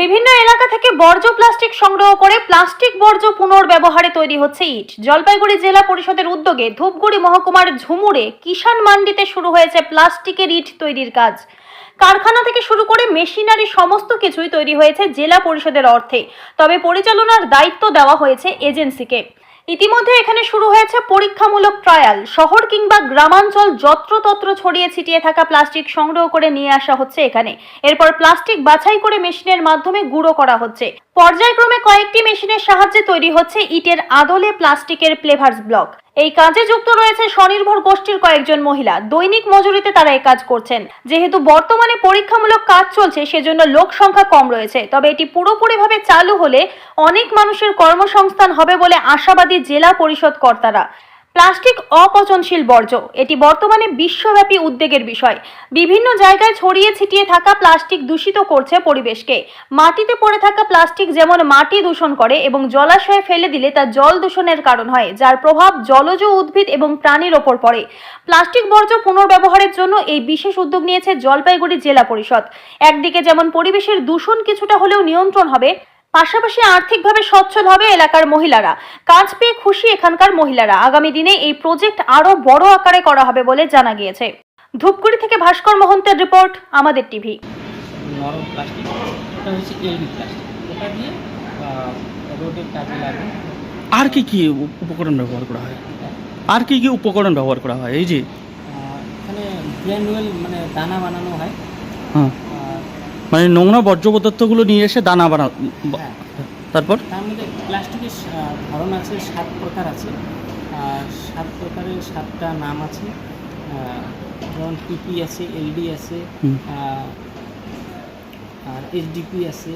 বিভিন্ন এলাকা থেকে বর্জ্য প্লাস্টিক সংগ্রহ করে প্লাস্টিক বর্জ্য পুনর্ব্যবহারে তৈরি হচ্ছে ইট। জলপাইগুড়ি জেলা পরিষদের উদ্যোগে ধূপগুড়ি মহকুমার ঝুমুরে কিষাণ মান্ডিতে শুরু হয়েছে প্লাস্টিকের ইট তৈরির কাজ। কারখানা থেকে শুরু করে মেশিনারি সমস্ত কিছুই তৈরি হয়েছে জেলা পরিষদের অর্থে। তবে পরিচালনার দায়িত্ব দেওয়া হয়েছে এজেন্সিকে। ইতিমধ্যে এখানে শুরু হয়েছে পরীক্ষামূলক ট্রায়াল শহর কিংবা গ্রামাঞ্চল যত্রতত্র ছড়িয়ে ছিটিয়ে থাকা প্লাস্টিক সংগ্রহ করে নিয়ে আসা হচ্ছে এখানে। এরপর প্লাস্টিক বাছাই করে মেশিনের মাধ্যমে গুঁড়ো করা হচ্ছে। পর্যায়ক্রমে কয়েকটি মেশিনের সাহায্যে তৈরি হচ্ছে ইটের আদলে প্লাস্টিকের প্লেভার্স ব্লক এই কাজে যুক্ত রয়েছে স্বনির্ভর গোষ্ঠীর কয়েকজন মহিলা। দৈনিক মজুরিতে তারা এই কাজ করছেন। যেহেতু বর্তমানে পরীক্ষামূলক কাজ চলছে, সেজন্য লোক সংখ্যা কম রয়েছে। তবে এটি পুরোপুরিভাবে চালু হলে অনেক মানুষের কর্মসংস্থান হবে বলে আশাবাদী জেলা পরিষদ কর্তারা। প্লাস্টিক অপচনশীল বর্জ্য, এটি বর্তমানে বিশ্বব্যাপী উদ্বেগের বিষয়। বিভিন্ন জায়গায় ছড়িয়ে ছিটিয়ে থাকা প্লাস্টিক দূষিত করছে পরিবেশকে। মাটিতে পড়ে থাকা প্লাস্টিক যেমন মাটি দূষণ করে এবং জলাশয়ে ফেলে দিলে তা জল দূষণের কারণ হয়, যার প্রভাব জলজ উদ্ভিদ এবং প্রাণীর ওপর পড়ে। প্লাস্টিক বর্জ্য পুনর্ব্যবহারের জন্য এই বিশেষ উদ্যোগ নিয়েছে জলপাইগুড়ি জেলা পরিষদ। একদিকে যেমন পরিবেশের দূষণ কিছুটা হলেও নিয়ন্ত্রণ হবে পাশাপাশি আর্থিকভাবে সচ্ছল হবে এলাকার মহিলারা। কাজ পেয়ে খুশি এখানকার মহিলারা। আগামী দিনে এই প্রজেক্ট আরও বড় আকারে করা হবে বলে জানা গিয়েছে। ধূপগুড়ি থেকে ভাস্কর মহন্তের রিপোর্ট আমাদের টিভি। নরম প্লাস্টিক। ওটা হচ্ছে এলডি প্লাস্টিক। ওটা দিয়ে রোডের কাজে লাগে আর কি কি উপকরণ ব্যবহার করা হয়? আর কি কি উপকরণ ব্যবহার করা হয়? এই যে এখানে গ্র্যানুয়েল মানে দানা বানানো হয়। মানে নোংরা বর্জ্য পদার্থগুলো নিয়ে এসে দানা বানা হ্যাঁ। তারপর? তার মধ্যে প্লাস্টিকের ধরন আছে সাত প্রকার আছে। সাত প্রকারের সাতটা নাম আছে। যেমন পিপি আছে এলডি আছে আর এইচডিপি আছে।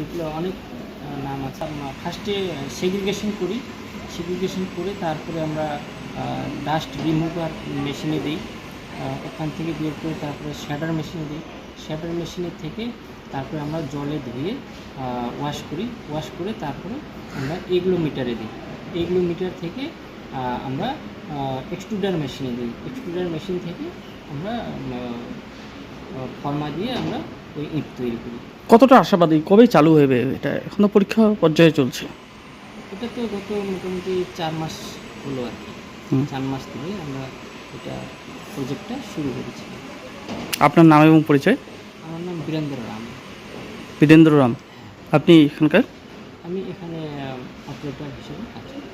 এগুলো অনেক নাম আছে। ফার্স্টে সেগ্রিগেশন করি। সেগ্রিগেশন করে তারপরে আমরা ডাস্ট রিমুভার মেশিনে দিই। ওখান থেকে বের করে তারপরে শ্যাডার মেশিনে দিই। শ্যাডার মেশিনের থেকে তারপরে আমরা জলে ধুয়ে ওয়াশ করি। ওয়াশ করে তারপরে আমরা এগুলো মিটারে দিই। এগুলো মিটার থেকে আমরা এক্সট্রুডার মেশিনে দিই। এক্সট্রুডার মেশিন থেকে আমরা ফর্মা দিয়ে আমরা ওই ইট তৈরি করি। কতটা আশাবাদী? কবে চালু হবে? এটা এখন তো পরীক্ষা পর্যায়ে চলছে। এটা তো গত মোটামুটি চার মাস হলো আর কি। চার মাস ধরে আমরা এটা প্রজেক্টটা শুরু করেছি। আপনার নাম এবং পরিচয়? আমার নাম বীরেন্দ্র রাম। বীরেন্দ্র রাম। আপনি এখানকার? আমি এখানে অপারেটর হিসেবে কাজ করি।